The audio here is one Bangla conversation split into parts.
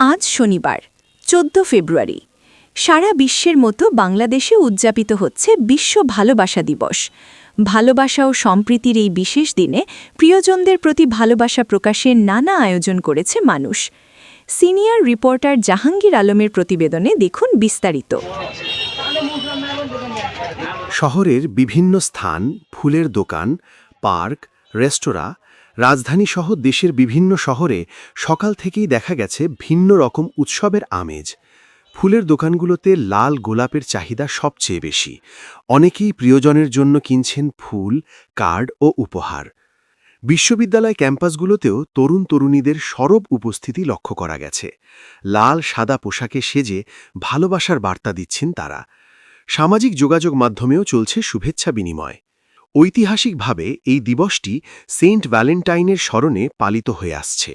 আজ শনিবার, চোদ্দ ফেব্রুয়ারি। সারা বিশ্বের মতো বাংলাদেশে উদযাপিত হচ্ছে বিশ্ব ভালোবাসা দিবস। ভালোবাসা ও সম্প্রীতির এই বিশেষ দিনে প্রিয়জনদের প্রতি ভালোবাসা প্রকাশের নানা আয়োজন করেছে মানুষ। সিনিয়র রিপোর্টার জাহাঙ্গীর আলমের প্রতিবেদনে দেখুন বিস্তারিত। শহরের বিভিন্ন স্থান, ফুলের দোকান, পার্ক, রেস্তোরাঁ রাজধানীসহ দেশের বিভিন্ন শহরে সকাল থেকেই দেখা গেছে ভিন্ন রকম উৎসবের আমেজ। ফুলের দোকানগুলোতে লাল গোলাপের চাহিদা সবচেয়ে বেশি। অনেকেই প্রিয়জনের জন্য কিনছেন ফুল, কার্ড ও উপহার। বিশ্ববিদ্যালয় ক্যাম্পাসগুলোতেও তরুণ তরুণীদের সরব উপস্থিতি লক্ষ্য করা গেছে। লাল, সাদা পোশাকে সেজে ভালোবাসার বার্তা দিচ্ছেন তারা। সামাজিক যোগাযোগ মাধ্যমেও চলছে শুভেচ্ছা বিনিময়। ঐতিহাসিকভাবে এই দিবসটি সেন্ট ভ্যালেন্টাইনের স্মরণে পালিত হয়ে আসছে।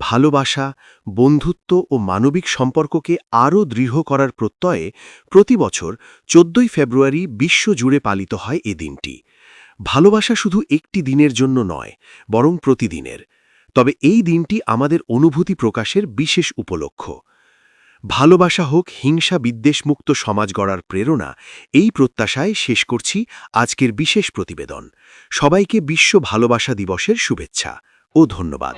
ভালোবাসা, বন্ধুত্ব ও মানবিক সম্পর্ককে আরও দৃঢ় করার প্রত্যয়ে প্রতি বছর চোদ্দই ফেব্রুয়ারি বিশ্বজুড়ে পালিত হয় এ দিনটি। ভালোবাসা শুধু একটি দিনের জন্য নয়, বরং প্রতিদিনের। তবে এই দিনটি আমাদের অনুভূতি প্রকাশের বিশেষ উপলক্ষ। ভালোবাসা হোক, হিংসা, বিদ্বেষমুক্ত সমাজ গড়ার প্রেরণা, এই প্রত্যাশায় শেষ করছি আজকের বিশেষ প্রতিবেদন। সবাইকে বিশ্ব ভালোবাসা দিবসের শুভেচ্ছা ও ধন্যবাদ।